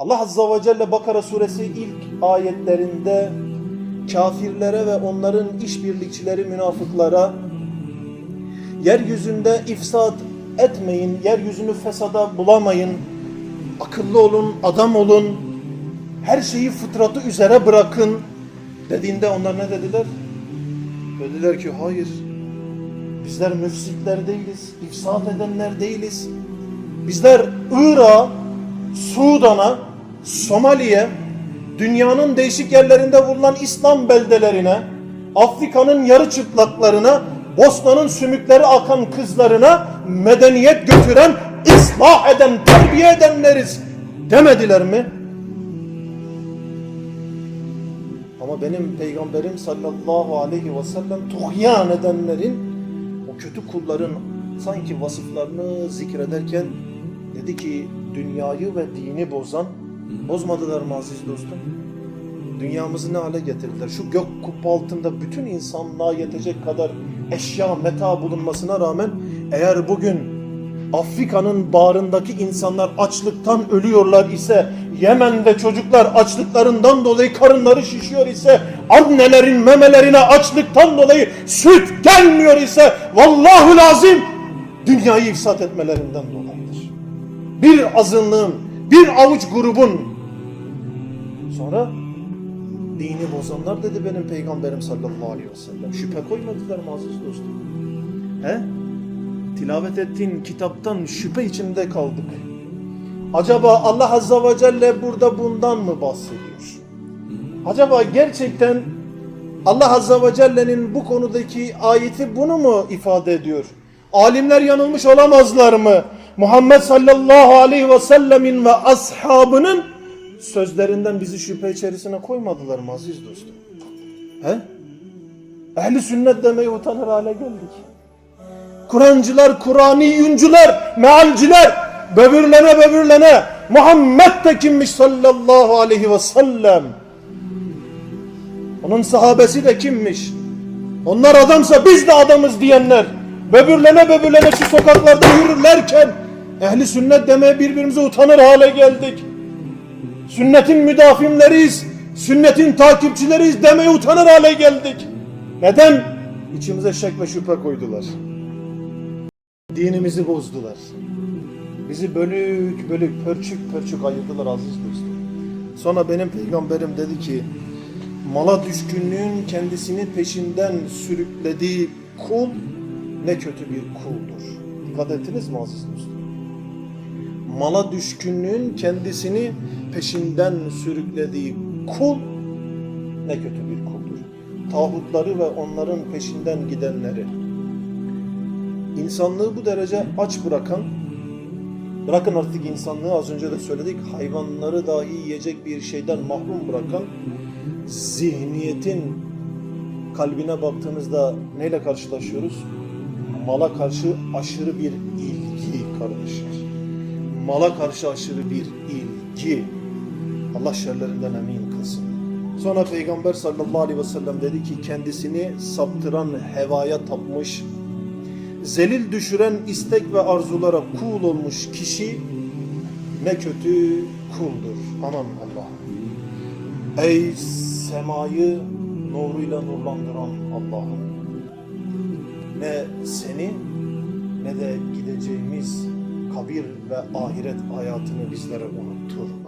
Allah Azza ve Celle Bakara suresi ilk ayetlerinde kafirlere ve onların işbirlikçileri münafıklara yeryüzünde ifsad etmeyin, yeryüzünü fesada bulamayın, akıllı olun, adam olun, her şeyi fıtratı üzere bırakın dediğinde onlar ne dediler? Dediler ki hayır, bizler müfsitler değiliz, ifsad edenler değiliz. Bizler Irak'a, Sudan'a, Somali'ye, dünyanın değişik yerlerinde bulunan İslam beldelerine, Afrika'nın yarı çıplaklarına, Bosna'nın sümükleri akan kızlarına medeniyet götüren, ıslah eden, terbiye edenleriz demediler mi? Ama benim peygamberim sallallahu aleyhi ve sellem tuğyan edenlerin, o kötü kulların sanki vasıflarını zikrederken dedi ki dünyayı ve dini bozan, bozmadılar mı aziz dostum? Dünyamızı ne hale getirdiler? Şu gök kubbe altında bütün insanlığa yetecek kadar eşya, meta bulunmasına rağmen eğer bugün Afrika'nın bağrındaki insanlar açlıktan ölüyorlar ise, Yemen'de çocuklar açlıklarından dolayı karınları şişiyor ise, annelerin memelerine açlıktan dolayı süt gelmiyor ise, vallahu lazim dünyayı ifsat etmelerinden dolayıdır. Bir azınlığın, bir avuç grubun sonra dini bozanlar dedi benim peygamberim sallallahu aleyhi ve sellem. Şüphe koymadılar mı aziz dostum? He? Tilavet ettiğin kitaptan şüphe içinde kaldık. Acaba Allah Azza ve Celle burada bundan mı bahsediyor? Acaba gerçekten Allah Azza ve Celle'nin bu konudaki ayeti bunu mu ifade ediyor? Alimler yanılmış olamazlar mı? Muhammed sallallahu aleyhi ve sellemin ve ashabının sözlerinden bizi şüphe içerisine koymadılar mı aziz dostum? He? Ehli sünnet demeye utanır hale geldik. Kur'ancılar, Kur'ani yüncüler, mealciler böbürlene böbürlene Muhammed de kimmiş sallallahu aleyhi ve sellem? Onun sahabesi de kimmiş? Onlar adamsa biz de adamız diyenler böbürlene böbürlene şu sokaklarda yürürlerken ehli sünnet demeye birbirimize utanır hale geldik. Sünnetin müdafimleriyiz, sünnetin takipçileriyiz demeye utanır hale geldik. Neden? İçimize şek ve şüphe koydular. Dinimizi bozdular. Bizi bölük bölük pörçük pörçük ayırdılar aziz dostum. Sonra benim peygamberim dedi ki mala düşkünlüğün kendisini peşinden sürüklediği kul ne kötü bir kuldur. Dikkat ettiniz mi aziz? Mala düşkünlüğün kendisini peşinden sürüklediği kul ne kötü bir kuldur. Tağutları ve onların peşinden gidenleri insanlığı bu derece aç bırakan, bırakın artık insanlığı az önce de söyledik, hayvanları dahi yiyecek bir şeyden mahrum bırakan zihniyetin kalbine baktığımızda neyle karşılaşıyoruz? Mala karşı aşırı bir ilgi kardeşler. Mala karşı aşırı bir ilgi. Allah şerlerinden emin kılsın. Sonra Peygamber sallallahu aleyhi ve sellem dedi ki kendisini saptıran hevaya tapmış, zelil düşüren istek ve arzulara kul olmuş kişi ne kötü kuldur. Aman Allah. Ey semayı nuruyla nurlandıran Allah'ım. Ne seni ne de gideceğimiz kabir ve ahiret hayatını bizlere unutturma.